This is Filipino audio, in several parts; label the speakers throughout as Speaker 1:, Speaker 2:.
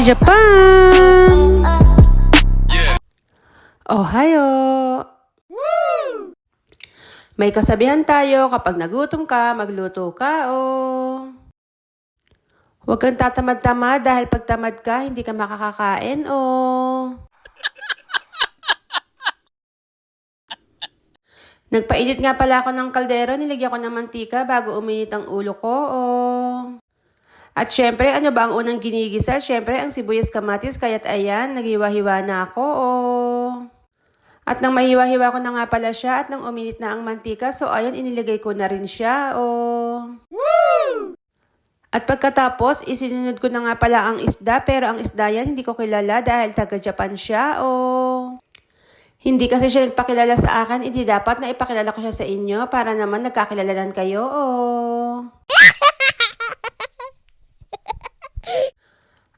Speaker 1: Japan! Ohayo! May kasabihan tayo, kapag nagutom ka, magluto ka, oh. Huwag kang tatamad-tamad dahil pag tamad ka, hindi ka makakakain, oh. Nagpainit nga pala ako ng kaldero, nilagyan ko ng mantika bago uminit ang ulo ko, oh. At syempre, ano ba ang unang ginigisa? Syempre, ang sibuyas kamatis, kaya't ayan, naghiwa-hiwa na ako, oh. At nang mahiwa-hiwa ko na nga pala siya at nang uminit na ang mantika, so ayan, inilagay ko na rin siya, oh. At pagkatapos, isinunod ko na nga pala ang isda, pero ang isda yan hindi ko kilala dahil taga-Japan siya, oh. Hindi kasi siya nagpakilala sa akin, hindi dapat na ipakilala ko siya sa inyo para naman nagkakilalanan kayo, oh.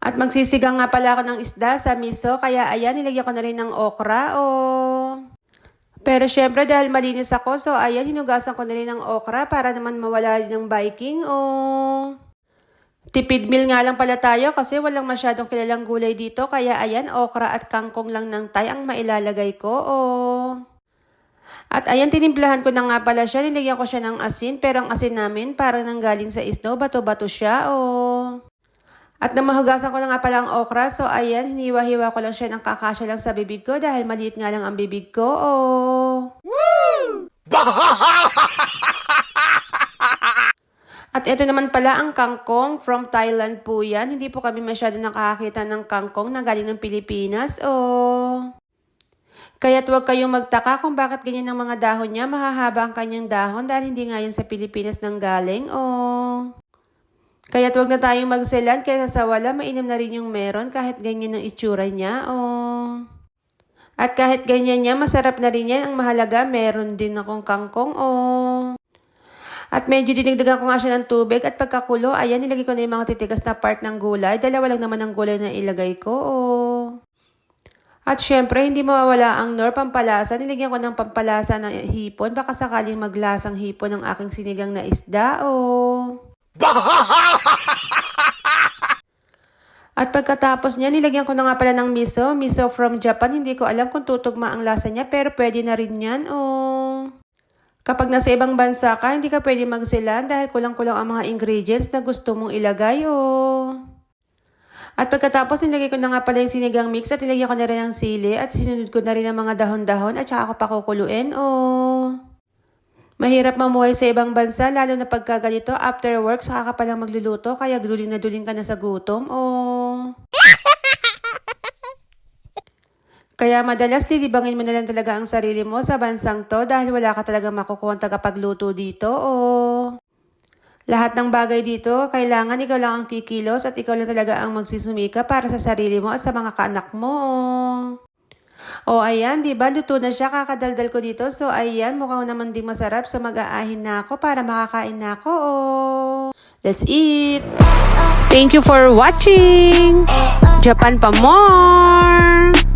Speaker 1: At magsisigang nga pala ako ng isda sa miso, kaya ayan, nilagyan ko na rin ng okra, oh. Pero syempre dahil malinis ako, so ayan, hinugasan ko na rin ng okra para naman mawala rin ng biking, oh. Tipid meal nga lang pala tayo kasi walang masyadong kilalang gulay dito, kaya ayan, okra at kangkong lang ng tay ang mailalagay ko, oh. At ayan, tinimplahan ko na nga pala siya, nilagyan ko siya ng asin, pero ang asin namin parang nanggaling sa isno, bato-bato siya, oh. At nang mahugasan ko na nga pala ang okra, so ayan, hiniwa-hiwa ko lang siya ng kakasya lang sa bibig ko dahil maliit nga lang ang bibig ko, oh. At ito naman pala ang kangkong from Thailand po yan. Hindi po kami masyado nakakakita ng kangkong na galing ng Pilipinas, oh. Kaya't huwag kayong magtaka kung bakit ganyan ang mga dahon niya. Mahahaba ang kanyang dahon dahil hindi nga yan sa Pilipinas nang galing, oh. Kaya't huwag na tayong magselan kaysa sa wala, mainam na rin yung meron kahit ganyan ang itsura niya, oh. At kahit ganyan niya, masarap na rin yan. Ang mahalaga, meron din akong kangkong, oh. At medyo dinigdagan ko nga siya ng tubig at pagkakulo, ayan, nilagay ko na yung mga titigas na part ng gulay. Dalawa lang naman ang gulay na ilagay ko, oh. At syempre, hindi mawawala ang nor pampalasa. Nilagyan ko ng pampalasa ng hipon. Baka sakaling maglasang hipon ng aking sinigang na isda, oh. At pagkatapos niya, nilagyan ko na nga pala ng miso. Miso from Japan. Hindi ko alam kung tutugma ang lasa niya, pero pwede na rin yan, oh. Kapag nasa ibang bansa ka, hindi ka pwede magsilan dahil kulang-kulang ang mga ingredients na gusto mong ilagay, oh. At pagkatapos, nilagay ko na nga pala yung sinigang mix at nilagyan ko na rin ng sili at sinunod ko na rin ang mga dahon-dahon at saka ako pa kukuluin, oh. Mahirap mamuhay sa ibang bansa, lalo na pagka ganito, after work, saka ka palang magluluto, kaya duling na duling ka na sa gutom, oh. Kaya madalas lilibangin mo na lang talaga ang sarili mo sa bansang to dahil wala ka talaga makukuha ang tagapagluto dito, oh. Lahat ng bagay dito, kailangan ikaw lang ang kikilos at ikaw lang talaga ang magsisusumika para sa sarili mo at sa mga kaanak mo, oh. O ayan, di ba? Luto na siya. Kakadaldal ko dito. So ayan, mukhang naman din masarap. So mag-aahin na ako para makakain na ako. Oh. Let's eat! Thank you for watching! Japan pa more!